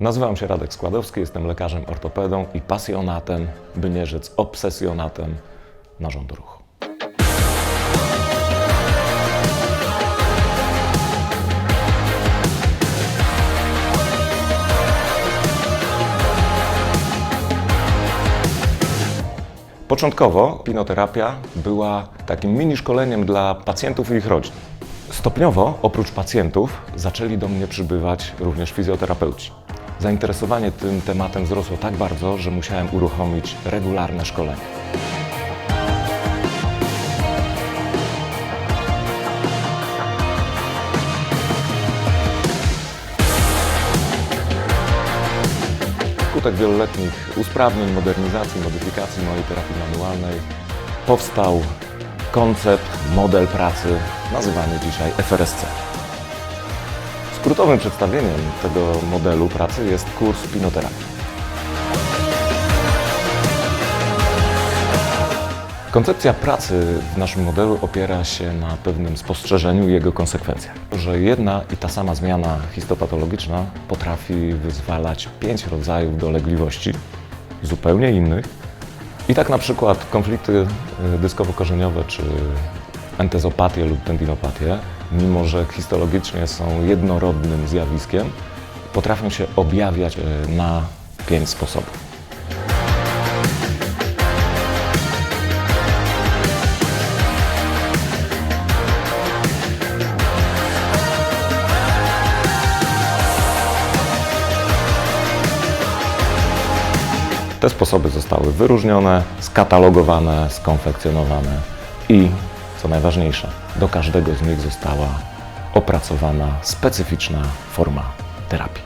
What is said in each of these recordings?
Nazywam się Radek Składowski, jestem lekarzem ortopedą i pasjonatem, by nie rzec obsesjonatem narządu ruchu. Początkowo pinoterapia była takim mini szkoleniem dla pacjentów i ich rodzin. Stopniowo, oprócz pacjentów, zaczęli do mnie przybywać również fizjoterapeuci. Zainteresowanie tym tematem wzrosło tak bardzo, że musiałem uruchomić regularne szkolenie. Wskutek wieloletnich usprawnień, modernizacji, modyfikacji mojej terapii manualnej powstał koncept, model pracy nazywany dzisiaj FRSC. Skrótowym przedstawieniem tego modelu pracy jest kurs pinoterapii. Koncepcja pracy w naszym modelu opiera się na pewnym spostrzeżeniu i jego konsekwencjach. Że jedna i ta sama zmiana histopatologiczna potrafi wyzwalać pięć rodzajów dolegliwości, zupełnie innych. I tak na przykład konflikty y, dyskowo-korzeniowe czy entezopatię lub tendinopatię, mimo że histologicznie są jednorodnym zjawiskiem, potrafią się objawiać y, na pięć sposobów. Te sposoby zostały wyróżnione, skatalogowane, skonfekcjonowane i, co najważniejsze, do każdego z nich została opracowana specyficzna forma terapii.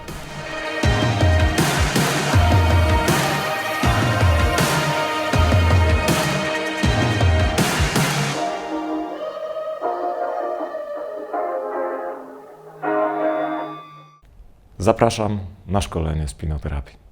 Zapraszam na szkolenie spinoterapii.